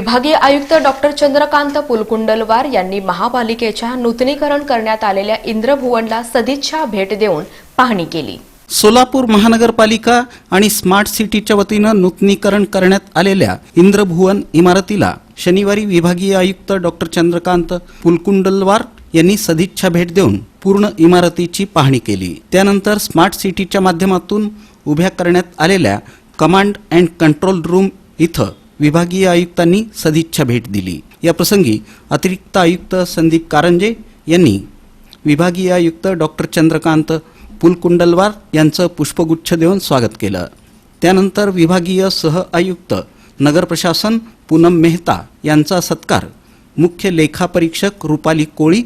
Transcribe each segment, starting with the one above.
विभागीय आयुक्त डॉक्टर चंद्रकांत पुलकुंडलवार यांनी महापालिकेच्या नूतनीकरण करण्यात आलेल्या इंद्रभुवनला सदिच्छा भेट देऊन पाहणी केली. सोलापूर महानगरपालिका आणि स्मार्ट सिटीच्या वतीनं नूतनीकरण करण्यात आलेल्या इंद्रभुवन इमारतीला शनिवारी विभागीय आयुक्त डॉक्टर चंद्रकांत पुलकुंडलवार यांनी सदिच्छा भेट देऊन पूर्ण इमारतीची पाहणी केली. त्यानंतर स्मार्ट सिटीच्या माध्यमातून उभ्या करण्यात आलेल्या कमांड अँड कंट्रोल रूम इथं विभागीय आयुक्तांनी सदिच्छा भेट दिली. या प्रसंगी अतिरिक्त आयुक्त संदीप कारंजे यांनी विभागीय आयुक्त डॉक्टर चंद्रकांत पुलकुंडलवार यांचं पुष्पगुच्छ देऊन स्वागत केलं. त्यानंतर विभागीय सह आयुक्त नगर प्रशासन पूनम मेहता यांचा सत्कार मुख्य लेखापरीक्षक रुपाली कोळी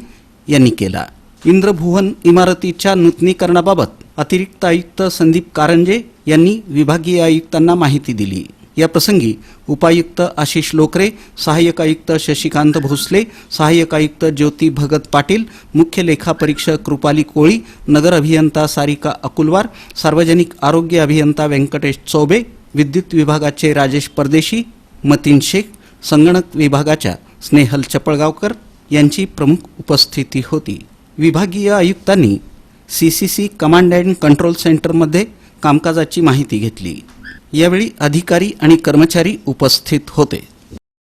यांनी केला. इंद्रभुवन इमारतीच्या नूतनीकरणाबाबत अतिरिक्त आयुक्त संदीप कारंजे यांनी विभागीय आयुक्तांना माहिती दिली. या प्रसंगी उपायुक्त आशिष लोकरे सहाय्यक आयुक्त शशिकांत भोसले सहाय्यक आयुक्त ज्योती भगत पाटील मुख्य लेखापरीक्षक कृपाली कोळी नगर अभियंता सारिका अकुलवार सार्वजनिक आरोग्य अभियंता व्यंकटेश चौबे विद्युत विभागाचे राजेश परदेशी मतीन शेख संगणक विभागाच्या स्नेहल चपळगावकर यांची प्रमुख उपस्थिती होती. विभागीय आयुक्तांनी C C C command and control सेंटरमध्ये कामकाजाची माहिती घेतली. यावेळी अधिकारी आणि कर्मचारी उपस्थित होते.